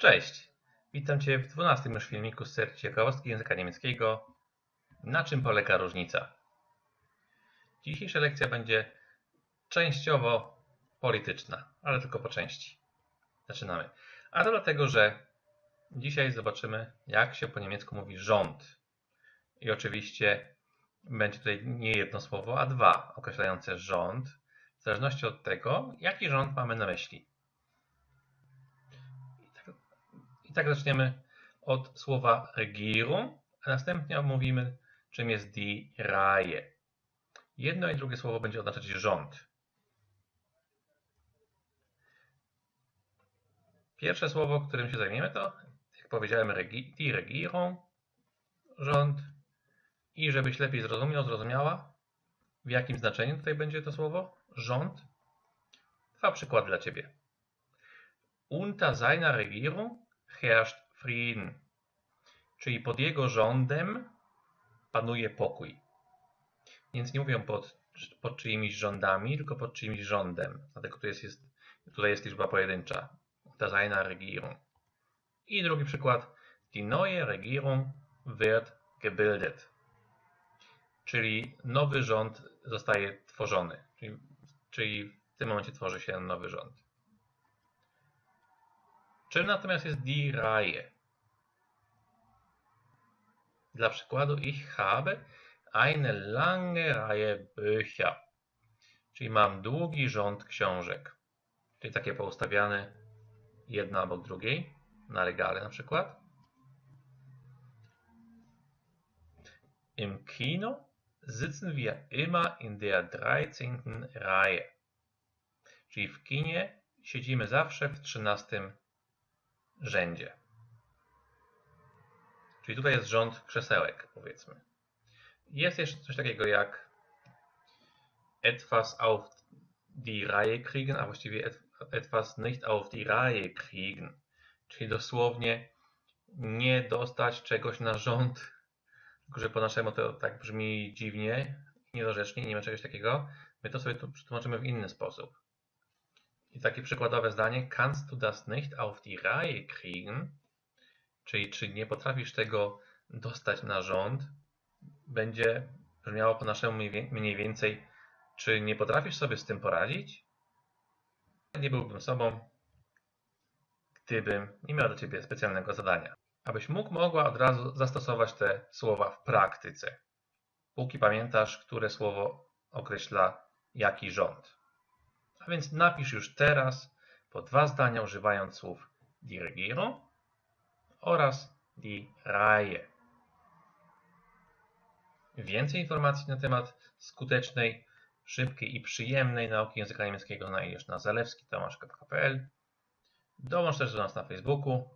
Cześć! Witam Cię w 12 już filmiku z serii ciekawostki języka niemieckiego. Na czym polega różnica? Dzisiejsza lekcja będzie częściowo polityczna, ale tylko po części. Zaczynamy. A to dlatego, że dzisiaj zobaczymy, jak się po niemiecku mówi rząd. I oczywiście będzie tutaj nie jedno słowo, a dwa określające rząd, w zależności od tego, jaki rząd mamy na myśli. I tak zaczniemy od słowa Regierung, a następnie omówimy, czym jest die Reihe. Jedno i drugie słowo będzie oznaczać rząd. Pierwsze słowo, którym się zajmiemy, to, jak powiedziałem, die Regierung, rząd. I żebyś lepiej zrozumiał, zrozumiała, w jakim znaczeniu tutaj będzie to słowo rząd. Dwa przykłady dla Ciebie. Unter seiner Regierung herrscht Frieden, czyli pod jego rządem panuje pokój. Więc nie mówią pod, pod czyimiś rządami, tylko pod czyimś rządem. Dlatego tu jest, jest, tutaj jest liczba pojedyncza. Unter seiner Regierung. I drugi przykład. Die neue Regierung wird gebildet. Czyli nowy rząd zostaje tworzony. Czyli, czyli w tym momencie tworzy się nowy rząd. Czym natomiast jest die Reihe? Dla przykładu, ich habe eine lange Reihe Bücher. Czyli mam długi rząd książek. Czyli takie poustawiane jedna obok drugiej, na regale na przykład. Im Kino sitzen wir immer in der 13. Reihe. Czyli w kinie siedzimy zawsze w 13 rzędzie. Czyli tutaj jest rząd krzesełek, powiedzmy. Jest jeszcze coś takiego jak etwas auf die Reihe kriegen, a właściwie etwas nicht auf die Reihe kriegen. Czyli dosłownie nie dostać czegoś na rząd, tylko że po naszemu to tak brzmi dziwnie, niedorzecznie, nie ma czegoś takiego. My to sobie tu przetłumaczymy w inny sposób. I takie przykładowe zdanie, kannst du das nicht auf die Reihe kriegen? Czyli czy nie potrafisz tego dostać na rząd? Będzie brzmiało po naszemu mniej więcej, czy nie potrafisz sobie z tym poradzić? Nie byłbym sobą, gdybym nie miał do Ciebie specjalnego zadania. Abyś mógł, mogła od razu zastosować te słowa w praktyce. Póki pamiętasz, które słowo określa jaki rząd. A więc napisz już teraz po dwa zdania używając słów die Regierung oraz die Reihe. Więcej informacji na temat skutecznej, szybkiej i przyjemnej nauki języka niemieckiego znajdziesz na zalewskitomasz.pl. Dołącz też do nas na Facebooku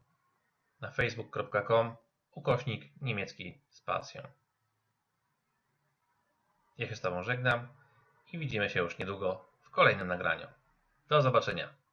na facebook.com ukośnik niemiecki z pasją. Ja się z Tobą żegnam i widzimy się już niedługo kolejnym nagraniu. Do zobaczenia.